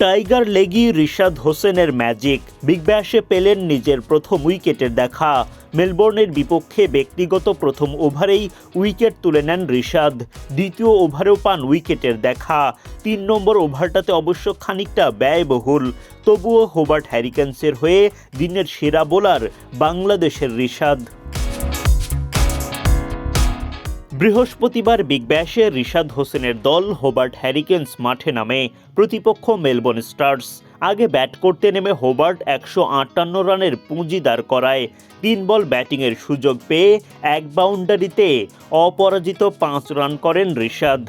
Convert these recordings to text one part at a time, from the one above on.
Tiger লেগি রিশাদ হোসেনের magic. Big ব্যাশে পেলেন নিজের প্রথম উইকেটের দেখা। মেলবোর্নের বিপক্ষে ব্যক্তিগত প্রথম ওভারেই উইকেট তুলে নেন রিশাদ। দ্বিতীয় ওভারেও পান উইকেটের দেখা। তিন নম্বর ওভারটাতে অবশ্য খানিকটা ব্যয়বহুল। তবুও হোবার্ট হ্যারিকেন্সের হয়ে দিনের সেরা বোলার বাংলাদেশের রিশাদ। বৃহস্পতিবার বিগ ব্যাশে রিশাদ হোসেনের দল হোবার্ট হ্যারিকেন্স মাঠে নামে প্রতিপক্ষ মেলবোর্ন স্টার্স আগে ব্যাট করতে নেমে হোবার্ট একশো আটান্ন রানের পুঁজি দাঁড় করায়। তিন বল ব্যাটিংয়ের সুযোগ পেয়ে এক বাউন্ডারিতে অপরাজিত পাঁচ রান করেন রিশাদ।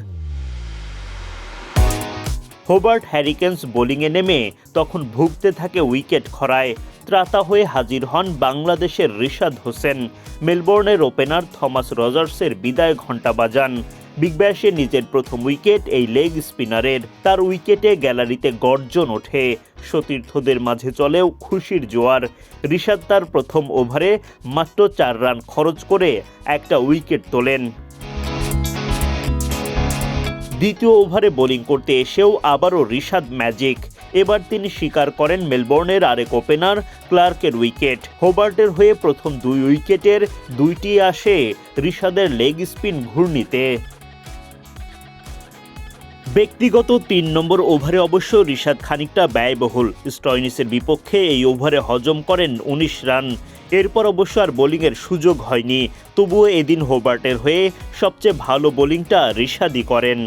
হোবার্ট হ্যারিকেন্স বোলিংয়ে নেমে তখন ভুগতে থাকে উইকেট খরায়। ত্রাতা হয়ে হাজির হন বাংলাদেশের রিশাদ হোসেন। মেলবোর্নের ওপেনার থমাস রজার্সের বিদায় ঘণ্টা বাজান। বিগ ব্যাশে নিজের প্রথম উইকেট এই লেগ স্পিনারের। তার উইকেটে গ্যালারিতে গর্জন ওঠে। সতীর্থদের মাঝে চলেও খুশির জোয়ার। রিশাদ তার প্রথম ওভারে মাত্র চার রান খরচ করে একটা উইকেট তোলেন। দ্বিতীয় ওভারে বোলিং করতে এসেও আবারও রিশাদ ম্যাজিক। এবার তিনি স্বীকার করেন মেলবোর্নের আরেক ওপেনার ক্লার্কের উইকেট। হোবার্টের হয়ে প্রথম দুই উইকেটের দুইটি আসে রিশাদের লেগ স্পিন ঘূর্ণিতে। ব্যক্তিগত তিন নম্বর ওভারে অবশ্য রিশাদ খানিকটা ব্যয়বহুল। স্টয়নিসের বিপক্ষে এই ওভারে হজম করেন উনিশ রান। এরপর অবশ্য আর বোলিংয়ের সুযোগ হয়নি। তবুও এদিন হোবার্টের হয়ে সবচেয়ে ভালো বোলিংটা রিশাদই করেন।